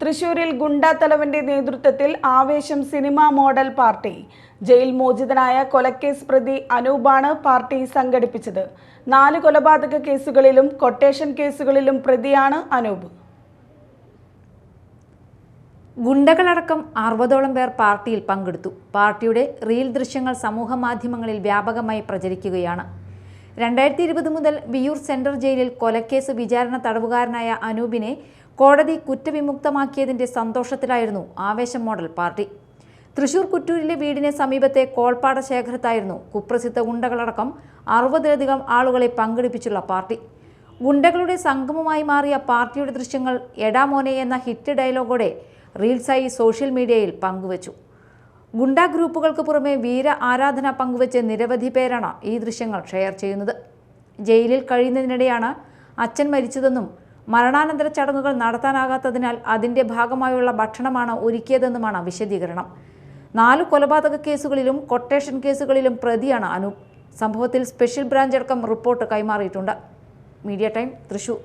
തൃശൂരിൽ ഗുണ്ടാത്തലവന്റെ നേതൃത്വത്തിൽ Aavesham cinema model party. Jail മോചിതനായ കൊലക്കേസ് പ്രതി അനൂപാണ് പാർട്ടി സംഘടിപ്പിച്ചത്. നാല് കൊലപാതക കേസുകളിലും കൊട്ടേഷൻ കേസുകളിലും പ്രതിയാണ് അനൂപ്. ഗുണ്ടകളടക്കം അറുപതോളം പേർ പാർട്ടിയിൽ പങ്കെടുത്തു. പാർട്ടിയുടെ റീൽ ദൃശ്യങ്ങൾ സമൂഹ മാധ്യമങ്ങളിൽ വ്യാപകമായി പ്രചരിക്കുകയാണ്. രണ്ടായിരത്തി ഇരുപത് മുതൽ വിയൂർ സെൻട്രൽ ജയിലിൽ കൊലക്കേസ് വിചാരണ തടവുകാരനായ അനൂപിനെ കോടതി കുറ്റവിമുക്തമാക്കിയതിന്റെ സന്തോഷത്തിലായിരുന്നു ആവേശം മോഡൽ പാർട്ടി. തൃശൂർ കുറ്റൂരിലെ വീടിന് സമീപത്തെ കോൾപ്പാട ശേഖരത്തായിരുന്നു കുപ്രസിദ്ധ ഗുണ്ടകളടക്കം അറുപതിലധികം ആളുകളെ പങ്കെടുപ്പിച്ചുള്ള പാർട്ടി. ഗുണ്ടകളുടെ സംഗമമായി മാറിയ പാർട്ടിയുടെ ദൃശ്യങ്ങൾ എടാമോനെ എന്ന ഹിറ്റ് ഡയലോഗോടെ റീൽസായി സോഷ്യൽ മീഡിയയിൽ പങ്കുവച്ചു. ഗുണ്ട ഗ്രൂപ്പുകൾക്ക് പുറമെ വീര ആരാധന പങ്കുവച്ച് നിരവധി പേരാണ് ഈ ദൃശ്യങ്ങൾ ഷെയർ ചെയ്യുന്നത്. ജയിലിൽ കഴിയുന്നതിനിടെയാണ് അച്ഛൻ മരിച്ചതെന്നും മരണാനന്തര ചടങ്ങുകൾ നടത്താനാകാത്തതിനാൽ അതിന്റെ ഭാഗമായുള്ള ഭക്ഷണമാണ് ഒരുക്കിയതെന്നുമാണ് വിശദീകരണം. നാല് കൊലപാതക കേസുകളിലും കൊട്ടേഷൻ കേസുകളിലും പ്രതിയാണ് അനൂപ്. സംഭവത്തിൽ സ്പെഷ്യൽ ബ്രാഞ്ച് അടക്കം റിപ്പോർട്ട് കൈമാറിയിട്ടുണ്ട്. Media time Thrissur.